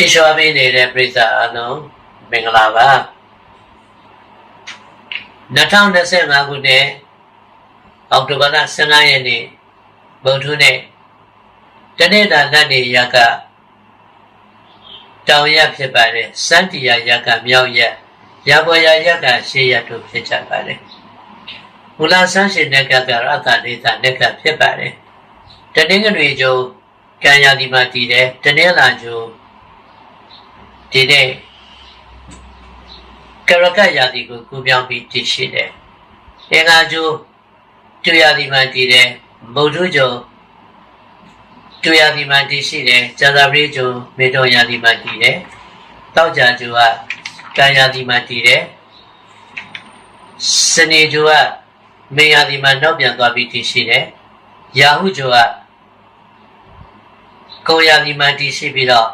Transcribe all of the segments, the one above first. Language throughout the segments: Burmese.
ချစ်လျှောပေးနေတဲ့ပြိဿအလုံးမင်္ဂလာပါ2025ခုနှစ်အောက်တိုဘာလ15ရက်နေ့ဗုဒ္ဓနေ့တနေ့တာလက်နေရကတောင်ရဖြစ်ပါတယ်စန္တီယာရကမြောက်ရရပေါ်ရရကရှေးရတို့ဖြစ်ကြပါတယ်မူလဆန်းရှင်နက်ကကတော့အတ္တဒေသနက်ကဖြစ်ပါတယ်တနင်္ဂနွေကျုံကံရာဒီမှာတည်တယ်တနင်္လာကျုံ ဒီနေ့ကရကရာဒီကိုကူပြောင်းပြီးတည်ရှိတယ်အင်္ဂါကျုံတူရာဒီမှာတည်တယ်ဗုဒ္ဓကျုံတူရာဒီမှာတည်ရှိတယ်ဇာတာပရိကျုံမေတ္တရာဒီမှာတည်တယ်တောက်ကြကျုံကကံရာဒီမှာတည်တယ်စနေကျုံကမေယာဒီမှာနောက်ပြန်သွားပြီးတည်ရှိတယ်ရာဟုကျုံကကိုရာဒီမှာတည်ရှိပြီးတော့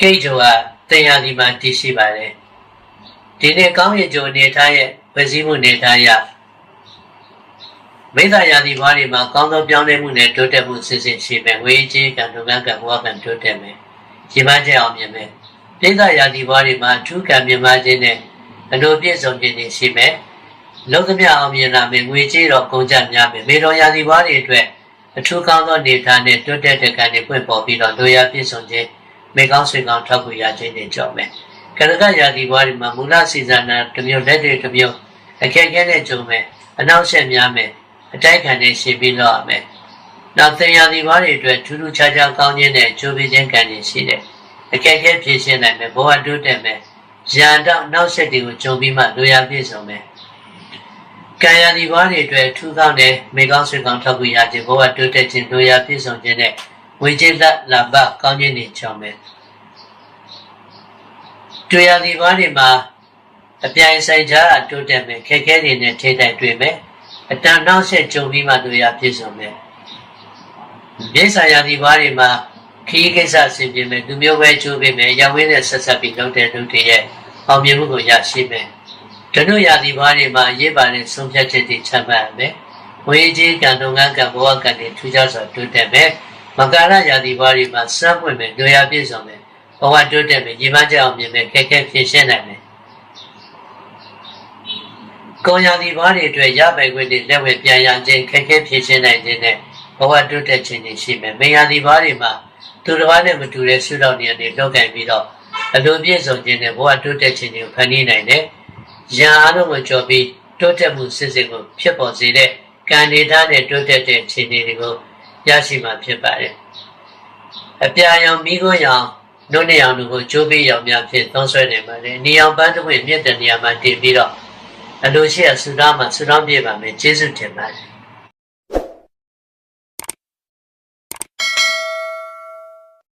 ကိတ်ကျုံကတင်ရာဒီမှာတည်ရှိပါတယ်ဒီနေ့ကောင်းရကျုံအနေထားရဲ့ဖွဲ့စည်းမှုအနေထားရမိသားရာဒီဘွားတွေမှာကောင်းသောပြောင်းလဲမှုနဲ့တိုးတက်မှုစစ်စစ်ရှိမယ်ဝေးကြီးကံဒုက္ခကံဘဝကံတိုးတက်မယ်ရှင်မကျအောင်မြင်မယ်မိသားရာဒီဘွားတွေမှာအထူးကံမြင်မှခြင်းနဲ့အလိုပြည့်စုံခြင်းတွေရှိမယ်လောကမြအောင်မြင်လာမယ်ငွေကြေးတော့ကုန်ကြများမယ်မေတော်ရာဒီဘွားတွေအတွက်အထူးကောင်းသောနေသားနဲ့တိုးတက်တဲ့ကံတွေပွင့်ပေါ်ပြီးတော့လိုရာပြည့်စုံခြင်း မေကောင်းဆွေကောင်းထောက်ကူရခြင်းတွေကြောင့်မယ်ကရကရာဒီဘွားတွေမှာမူလစီဇာနာတစ်မျိုးလက်တွေတစ်မျိုးအခက်အခဲနဲ့ကြုံမယ်အနောက်ဆက်များမယ်အတိုက်ခံနဲ့ရှင်ပြီးတော့ရမယ်နောက်သင်ရာဒီဘွားတွေအတွက်ထူးထူးခြားခြားကောင်းခြင်းနဲ့ကြိုးပေးခြင်းကံတွေရှိတယ်အခက်အခဲဖြေရှင်းနိုင်မယ်ဘဝတိုးတက်မယ်ရန်တော့နောက်ဆက်တွေကိုကြုံပြီးမှလိုရာပြည့်စုံမယ်ကံရာဒီဘွားတွေအတွက်ထူးကောင်းတဲ့မေကောင်းဆွေကောင်းထောက်ကူရခြင်းဘဝတိုးတက်ခြင်းလိုရာပြည့်စုံခြင်းနဲ့ ဝေကျေလက်လာဘကောင်းခြင်းတွေကြောင့်မယ်တွေ့ရသည်ဘာတွေမှာအပြိုင်ဆိုင်ကြအတိုးတက်မယ်ခက်ခဲတွေနဲ့ထိတိုက်တွေ့မယ်အတန်နောက်ဆက်ကြုံပြီးမှတွေ့ရပြည့်စုံမယ်မြေဆိုင်ရာဒီဘာတွေမှာခီးကိစ္စဆင်ပြေမယ်လူမျိုးပဲချိုးပေးမယ်ရဝင်းနဲ့ဆက်ဆက်ပြီးလုပ်တဲ့လူတွေရဲ့အောင်မြင်မှုကိုရရှိမယ်ဒနုရာဒီဘာတွေမှာရေးပါတဲ့ဆုံးဖြတ်ချက်တွေချမှတ်ရမယ်ဝေကြီးကံတော်ကံကံဘဝကံတွေထူးခြားစွာတိုးတက်မယ် မကာရရာဒီဘာတွေမှာစမ်းပွင့်မယ်တွေ့ရပြည့်စုံမယ်ဘဝတိုးတက်မယ်ညီမကြောင်မြင်မယ်ခက်ခဲဖြည့်ရှင်းနိုင်မယ်ကောင်းရာဒီဘာတွေအတွက်ရပိုင်ခွင့်တွေလက်ဝဲပြန်ရခြင်းခက်ခဲဖြည့်ရှင်းနိုင်ခြင်းနဲ့ဘဝတိုးတက်ခြင်းတွေရှိမယ်မင်္ဂလာဒီဘာတွေမှာသူတစ်ပါးနဲ့မတူတဲ့ဆုတောင်းနေရာတွေလောက်ကင်ပြီးတော့အလိုပြည့်စုံခြင်းနဲ့ဘဝတိုးတက်ခြင်းတွေကိုဖန်တီးနိုင်တယ်ရန်အားလုံးကိုကြော်ပြီးတိုးတက်မှုစစ်စစ်ကိုဖြစ်ပေါ်စေတဲ့ကံနေတာနဲ့တိုးတက်တဲ့ခြေအနေတွေကို ရရှိမှာဖြစ်ပါတယ်အပြာရောင်မိခိုးရောင်နှုတ်နေအောင်တို့ကိုကြိုးပေးရောင်များဖြင့်သုံးဆွဲနေပါလေ။နေအောင်ပန်းတစ်ခွင့်မြင့်တဲ့နေရာမှာတည်ပြီးတော့အလိုရှိရဆူတောင်းမှာဆူတောင်းပြပါမယ်။ကျေးဇူးတင်ပါတယ်။